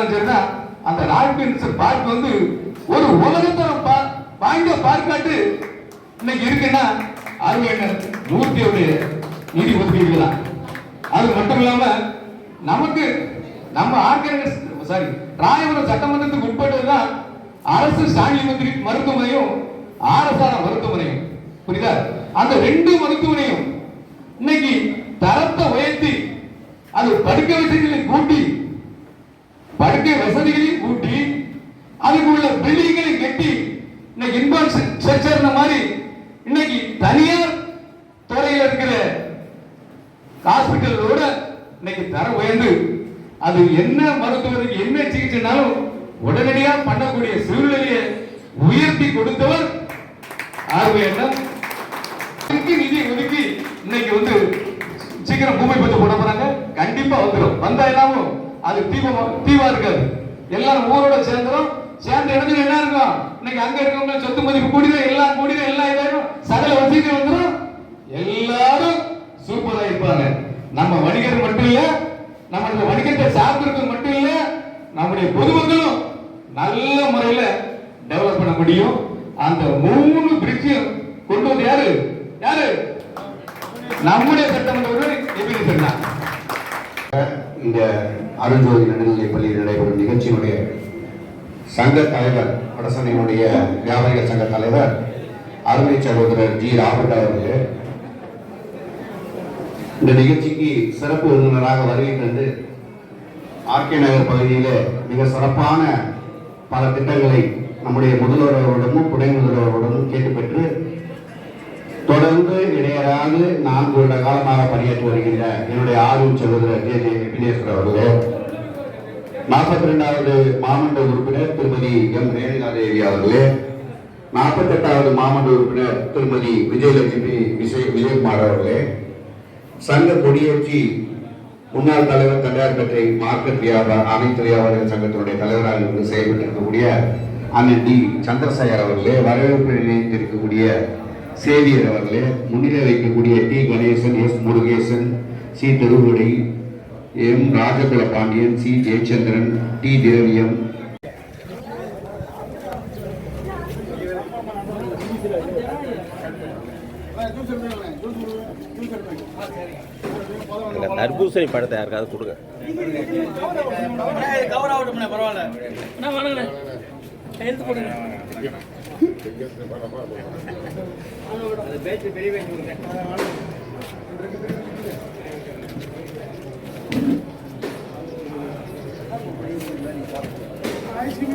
இருந்தாலும் சரிதான் அந்த ராபின்ஸ் பார்க் வந்து ஒரு உலகத்தரம் பா வாய்ந்த பார்க்காட்டு இன்னைக்கு இருக்குன்னா அருமையண்ணர் மூர்த்தியுடைய நிதி ஒதுக்கீடு தான் அது மட்டும் இல்லாம நமக்கு நம்ம ஆர்கனைஸ் சாரி ராயபுரம் சட்டமன்றத்துக்கு உட்பட்டதுதான் அரசு சாணி மந்திரி மருத்துவமனையும் ஆரசார மருத்துவமனையும். புரியுதா? அந்த ரெண்டு மருத்துவமனையும் இன்னைக்கு தரத்தை உயர்த்தி அது படுக்கை வசதிகளை கூட்டி படுக்கை வசதிகளையும் கூட்டி அதுக்கு உள்ள பில்டிங்களை கட்டி இன்னைக்கு இன்ஃப்ராஸ்ட்ரக்சர் மாதிரி இன்னைக்கு தனியார் துறையில் இருக்கிற ஹாஸ்பிட்டலோட இன்னைக்கு தரம் உயர்ந்து அது என்ன மருத்துவருக்கு என்ன சிகிச்சைனாலும் உடனடியா பண்ணக்கூடிய சூழ்நிலையை உயர்த்தி கொடுத்தவர் ஆர்வம் நிதி ஒதுக்கி இன்னைக்கு வந்து சீக்கிரம் பூமி பத்து போட போறாங்க. கண்டிப்பா வந்துடும் வந்தா எல்லாமும் அது தீபமா தீவா இருக்காது எல்லாரும் ஊரோட சேர்ந்துடும் சேர்ந்த இடத்துல என்ன இருக்கும் இன்னைக்கு அங்க இருக்கவங்க சொத்து மதிப்பு கூடிதான் எல்லாம் கூடிதான் எல்லாம் இதாயிரும். சகல வசதி வந்துடும் எல்லாரும் சூப்பரா இருப்பாங்க. நம்ம வணிகர் மட்டும் இல்ல நம்ம வணிகத்தை சார்ந்திருக்கிறது மட்டும் இல்ல நம்முடைய பொதுமக்களும் நல்ல முறையில டெவலப் பண்ண முடியும். அந்த மூணு பிரிட்ஜையும் கொண்டு வந்து யாரு? யாரு? நம்முடைய சட்டமன்ற உறுப்பினர் எபினி சொன்னா இந்த அருஞ்சோதி நடுநிலை பள்ளியில் நடைபெறும் நிகழ்ச்சியினுடைய சங்க தலைவர் வடசனையினுடைய வியாபாரிகள் சங்க தலைவர் அருமை சகோதரர் ஜி ராபர்ட் அவர்கள். இந்த நிகழ்ச்சிக்கு சிறப்பு விருந்தினராக வருகை தந்து ஆர்கே நகர் பகுதியில் மிக சிறப்பான பல திட்டங்களை நம்முடைய முதல்வரோடமும் துணை முதல்வரோடமும் கேட்டு பெற்று தொடர்ந்து இடையராது நான்கு வருட காலமாக பணியாற்றி வருகின்ற என்னுடைய ஆர்வம் சகோதரர் ஜே ஜே நாற்பத்தி ரெண்டாவது மாமன்ற உறுப்பினர் திருமதி எம் ரேணுகா தேவி அவர்களே. நாற்பத்தி எட்டாவது மாமன்ற உறுப்பினர் திருமதி விஜயலட்சுமி விஜய் விஜயகுமார் அவர்களே. சங்க கொடியேற்றி முன்னாள் தலைவர் தண்டையார்பேட்டை மார்க்கெட் வியாபார அனைத்து வியாபாரிகள் சங்கத்தினுடைய தலைவராக இருந்து செயல்பட்டு இருக்கக்கூடிய அண்ணன் டி. சந்திரசேகர் அவர்களே வரவேற்பு நிலையத்திற்கக்கூடிய சேவியர் அவர்களே முன்னிலை வைக்கக்கூடிய T. Ganesan S. Murugesan C. Thiruvudai M. Rajakula Pandian C. Jayachandran T. Thiraviyam தர்பூசணி பழத்தை யாருக்காவது கொடுங்க. பரவாயில்ல. Ahí sí,